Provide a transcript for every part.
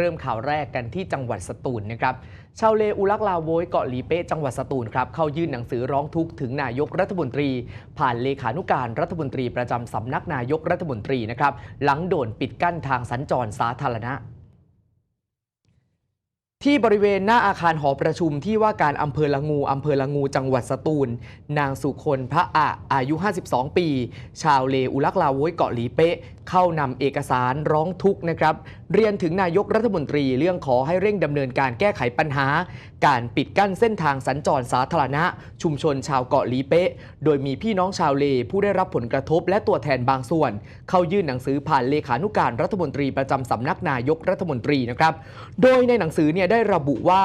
เริ่มข่าวแรกกันที่จังหวัดสตูลนะครับชาวเลอุลักลาโวยเกาะลีเป้จังหวัดสตูลครับเข้ายื่นหนังสือร้องทุกข์ถึงนายกรัฐมนตรี ผ่านเลขานุการรัฐมนตรีประจำสำนักนายกรัฐมนตรีนะครับหลังโดนปิดกั้นทางสัญจรสาธารณะที่บริเวณหน้าอาคารหอประชุมที่ว่าการอำเภอละงูอำเภอละงูจังหวัดสตูล นางสุคนพระอะอายุ 52 ปี ชาวเลอุลักลาโวยเกาะหลีเป๊ะ เข้านำเอกสารร้องทุกข์นะครับ เรียนถึงนายกรัฐมนตรีเรื่องขอให้เร่งดำเนินการแก้ไขปัญหา การปิดกั้นเส้นทางสัญจรสาธารณะ ชุมชนชาวเกาะลีเป๊ะ โดยมีพี่น้องชาวเลผู้ได้รับผลกระทบและตัวแทนบางส่วน เข้ายื่นหนังสือผ่านเลขานุการรัฐมนตรีประจำสำนักนายกรัฐมนตรีนะครับ โดยในหนังสือเนี่ยได้ระบุว่า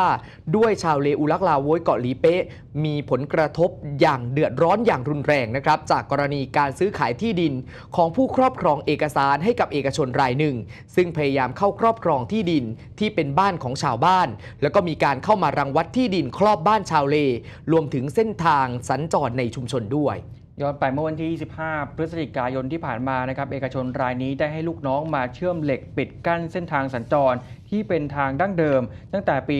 ด้วยชาวเลอุลักลาโวยเกาะลีเป๊ะมีผลกระทบอย่างเดือดร้อนอย่างรุนแรงนะครับจากกรณีการซื้อขายที่ดินของผู้ครอบครองเอกสารให้กับเอกชนรายหนึ่ง ซึ่งพยายามเข้าครอบครองที่ดินที่เป็นบ้านของชาวบ้าน แล้วก็มีการเข้ามารังวัดที่ดินครอบบ้านชาวเล รวมถึงเส้นทางสัญจรในชุมชนด้วยย้อนไปเมื่อวันที่ 25 พฤศจิกายนที่ผ่านมานะครับ เอกชนรายนี้ได้ให้ลูกน้องมาเชื่อมเหล็กปิดกั้นเส้นทางสัญจรที่เป็นทางดั้งเดิม ตั้งแต่ปี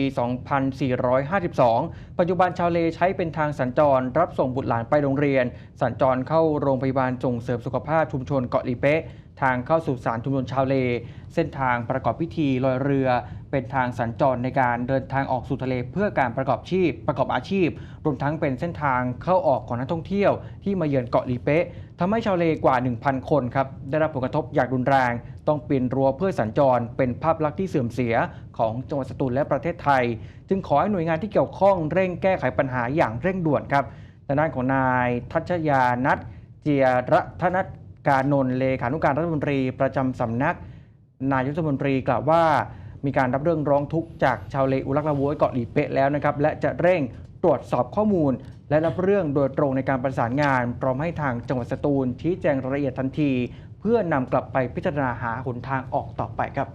2452 ปัจจุบันชาวเลใช้เป็นทางสัญจร รับส่งบุตรหลานไปโรงเรียน สัญจรเข้าโรงพยาบาลส่งเสริมสุขภาพชุมชนเกาะลีเป๊ะ ทางเข้าสู่ศาลชุมชนชาวเล เส้นทางประกอบพิธีลอยเรือ เป็นทางสัญจรในการเดินทางออกสู่ทะเลเพื่อการประกอบชีพ ประกอบอาชีพ รวมทั้งเป็นเส้นทางเข้าออกของนักท่องเที่ยวที่มาเยือนเกาะลีเป๊ะทำให้ชาวเลกว่า 1,000 คนครับได้รับผลกระทบอย่างรุนแรง ต้องปีนรั้วเพื่อสัญจร เป็นภาพลักษณ์ที่เสื่อมเสียของจังหวัดสตูลและประเทศไทย จึงขอให้หน่วยงานที่เกี่ยวข้องเร่งแก้ไขปัญหาอย่างเร่งด่วนครับด้านของนายทัชยานัทเจียรัตน การนนท์เลขานุการรัฐมนตรีประจำสำนัก นายรัฐมนตรีกล่าวว่า มีการรับเรื่องร้องทุกข์จากชาวเลอุลักลาโวยเกาะหลีเป๊ะแล้วนะครับและจะเร่งตรวจสอบข้อมูล และรับเรื่องโดยตรงในการประสานงาน พร้อมให้ทางจังหวัดสตูลชี้แจงรายละเอียดทันที เพื่อนำกลับไปพิจารณาหาหนทางออกต่อไปครับ